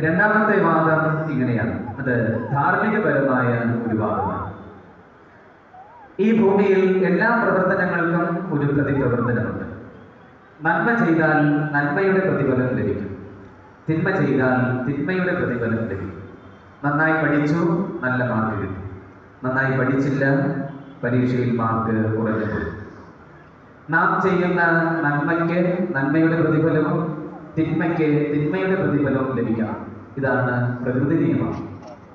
രണ്ടാമത്തെ വാദം ഇങ്ങനെയാണ്. അത് ധാർമ്മികപരമായ ഒരു വാദമാണ്. ഈ ഭൂമിയിൽ എല്ലാ പ്രവർത്തനങ്ങൾക്കും ഒരു പ്രതിപ്രവർത്തനമുണ്ട്. നന്മ ചെയ്താൽ നന്മയുടെ പ്രതിഫലം ലഭിക്കും. തിന്മ ചെയ്താൽ തിന്മയുടെ പ്രതിഫലം ലഭിക്കും. നന്നായി പഠിച്ചു നല്ല മാർക്ക് കിട്ടി. നന്നായി പഠിച്ചില്ല പരീക്ഷയിൽ മാർക്ക് കുറഞ്ഞു നാം ചെയ്യുന്ന നന്മയ്ക്ക് നന്മയുടെ പ്രതിഫലവും തിന്മയ്ക്ക് തിന്മയുടെ പ്രതിഫലവും ലഭിക്കണം. ഇതാണ് പ്രകൃതി നിയമം.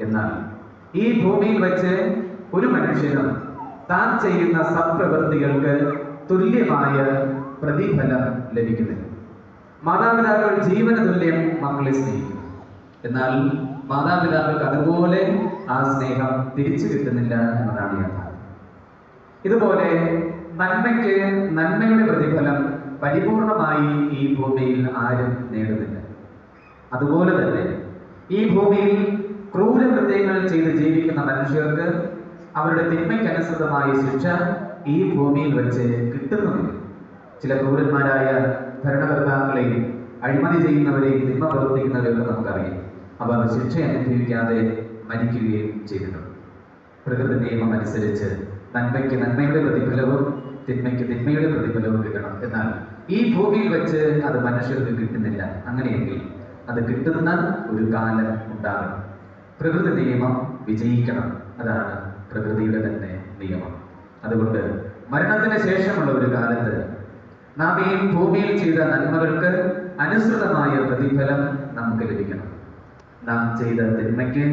എന്നാൽ ഈ ഭൂമിയിൽ വെച്ച് ഒരു മനുഷ്യനും താൻ ചെയ്യുന്ന സത്പ്രവൃത്തികൾക്ക് തുല്യമായ പ്രതിഫലം ലഭിക്കുന്നില്ല. മാതാപിതാക്കൾ ജീവന തുല്യം മക്കളെ സ്നേഹിക്കും എന്നാൽ മാതാപിതാക്കൾക്ക് അതുപോലെ ആ സ്നേഹം തിരിച്ചു കിട്ടുന്നില്ല എന്നതാണ് യാഥാർത്ഥ്യം. ഇതുപോലെ നന്മയ്ക്ക് നന്മയുടെ പ്രതിഫലം പരിപൂർണമായി ഈ ഭൂമിയിൽ ആരും നേടുന്നില്ല. അതുപോലെ തന്നെ ഈ ഭൂമിയിൽ ക്രൂരകൃത്യങ്ങൾ ചെയ്ത് ജീവിക്കുന്ന മനുഷ്യർക്ക് അവരുടെ തിന്മയ്ക്കനുസൃതമായ ശിക്ഷ ഈ ഭൂമിയിൽ വെച്ച് കിട്ടുന്നുമില്ല. ചില ക്രൂരന്മാരായ ഭരണകർത്താക്കളെയും അഴിമതി ചെയ്യുന്നവരെയും തിന്മ പ്രവർത്തിക്കുന്നവരെയൊക്കെ നമുക്കറിയാം. അവർ ശിക്ഷ അനുഭവിക്കാതെ മരിക്കുകയും ചെയ്തിട്ടുണ്ട്. പ്രകൃതി നിയമം അനുസരിച്ച് നന്മയ്ക്ക് നന്മയുടെ പ്രതിഫലവും തിന്മയ്ക്ക് തിന്മയുടെ പ്രതിഫലവും കിട്ടണം. എന്നാൽ ഈ ഭൂമിയിൽ വെച്ച് അത് മനുഷ്യർക്ക് കിട്ടുന്നില്ല. അങ്ങനെയെങ്കിൽ അത് കിട്ടുന്ന ഒരു കാലം ഉണ്ടാകണം. പ്രകൃതി നിയമം വിജയിക്കണം. അതാണ് പ്രകൃതിയുടെ തന്നെ നിയമം. അതുകൊണ്ട് മരണത്തിന് ശേഷമുള്ള ഒരു കാലത്ത് നാം ഈ ഭൂമിയിൽ ചെയ്ത നന്മകൾക്ക് അനുസൃതമായ പ്രതിഫലം നമുക്ക് ലഭിക്കണം. നാം ചെയ്ത തിന്മയ്ക്ക്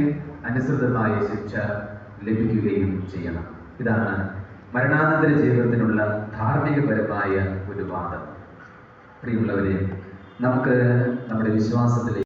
അനുസൃതമായ ശിക്ഷ ലഭിക്കുകയും ചെയ്യണം. ഇതാണ് മരണാനന്തര ജീവിതത്തിനുള്ള ധാർമ്മികപരമായ ഒരു വാദം. പ്രിയമുള്ളവരെ നമുക്ക് നമ്മുടെ വിശ്വാസത്തിലേക്ക്